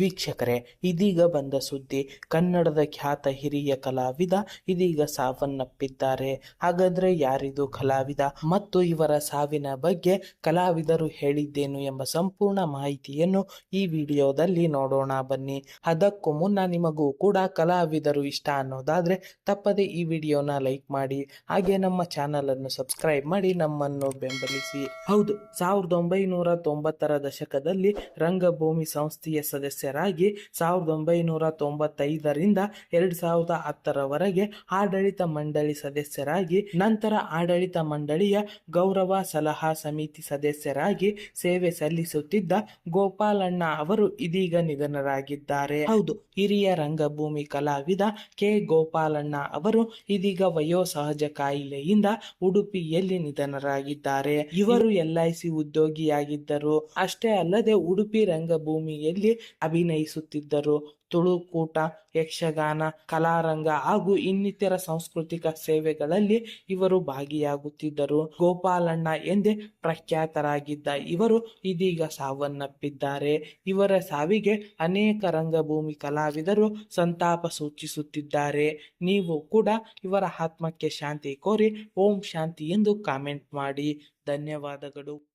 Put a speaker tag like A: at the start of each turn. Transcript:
A: ವೀಕ್ಷಕರೇ, ಇದೀಗ ಬಂದ ಸುದ್ದಿ, ಕನ್ನಡದ ಖ್ಯಾತ ಹಿರಿಯ ಕಲಾವಿದ ಇದೀಗ ಸಾವನ್ನಪ್ಪಿದ್ದಾರೆ. ಹಾಗಾದ್ರೆ ಯಾರಿದು ಕಲಾವಿದ? ಮತ್ತು ಇವರ ಸಾವಿನ ಬಗ್ಗೆ ಕಲಾವಿದರು ಹೇಳಿದ್ದೇನು ಎಂಬ ಸಂಪೂರ್ಣ ಮಾಹಿತಿಯನ್ನು ಈ ವಿಡಿಯೋದಲ್ಲಿ ನೋಡೋಣ ಬನ್ನಿ. ಅದಕ್ಕೂ ಮುನ್ನ ನಿಮಗೂ ಕೂಡ ಕಲಾವಿದರು ಇಷ್ಟ ಅನ್ನೋದಾದ್ರೆ ತಪ್ಪದೆ ಈ ವಿಡಿಯೋನ ಲೈಕ್ ಮಾಡಿ, ಹಾಗೆ ನಮ್ಮ ಚಾನಲ್ ಅನ್ನು ಸಬ್ಸ್ಕ್ರೈಬ್ ಮಾಡಿ ನಮ್ಮನ್ನು ಬೆಂಬಲಿಸಿ. ಹೌದು, ಸಾವಿರದ ಒಂಬೈನೂರ ತೊಂಬತ್ತರ ದಶಕದಲ್ಲಿ ರಂಗಭೂಮಿ ಸಂಸ್ಥೆಯ ಸದಸ್ಯರಾಗಿ ಸಾವಿರದ ಒಂಬೈನೂರ ತೊಂಬತ್ತೈದರಿಂದ ಎರಡ್ ಸಾವಿರದ ಹತ್ತರವರೆಗೆ ಆಡಳಿತ ಮಂಡಳಿ ಸದಸ್ಯರಾಗಿ ನಂತರ ಆಡಳಿತ ಮಂಡಳಿಯ ಗೌರವ ಸಲಹಾ ಸಮಿತಿ ಸದಸ್ಯರಾಗಿ ಸೇವೆ ಸಲ್ಲಿಸುತ್ತಿದ್ದ ಗೋಪಾಲಣ್ಣ ಅವರು ಇದೀಗ ನಿಧನರಾಗಿದ್ದಾರೆ. ಹೌದು. ಹಿರಿಯ ರಂಗಭೂಮಿ ಕಲಾವಿದ ಕೆ. ಗೋಪಾಲಣ್ಣ ಅವರು ಇದೀಗ ವಯೋಸಹಜ ಕಾಯಿಲೆಯಿಂದ ಉಡುಪಿಯಲ್ಲಿ ನಿಧನರಾಗಿದ್ದಾರೆ. ಇವರು ಎಲ್ಐಸಿ ಉದ್ಯೋಗಿಯಾಗಿದ್ದರು. ಅಷ್ಟೇ ಅಲ್ಲದೆ ಉಡುಪಿ ರಂಗಭೂಮಿಯಲ್ಲಿ ಅಭಿನಯಿಸುತ್ತಿದ್ದರು. ತುಳುಕೂಟ ಯಕ್ಷಗಾನ, ಕಲಾರಂಗ ಹಾಗೂ ಇನ್ನಿತರ ಸಾಂಸ್ಕೃತಿಕ ಸೇವೆಗಳಲ್ಲಿ ಇವರು ಭಾಗಿಯಾಗುತ್ತಿದ್ದರು. ಗೋಪಾಲಣ್ಣ ಎಂದೇ ಪ್ರಖ್ಯಾತರಾಗಿದ್ದ ಇವರು ಇದೀಗ ಸಾವನ್ನಪ್ಪಿದ್ದಾರೆ. ಇವರ ಸಾವಿಗೆ ಅನೇಕ ರಂಗಭೂಮಿ ಕಲಾವಿದರು ಸಂತಾಪ ಸೂಚಿಸುತ್ತಿದ್ದಾರೆ. ನೀವು ಕೂಡ ಇವರ ಆತ್ಮಕ್ಕೆ ಶಾಂತಿ ಕೋರಿ ಓಂ ಶಾಂತಿ ಎಂದು ಕಾಮೆಂಟ್ ಮಾಡಿ. ಧನ್ಯವಾದಗಳು.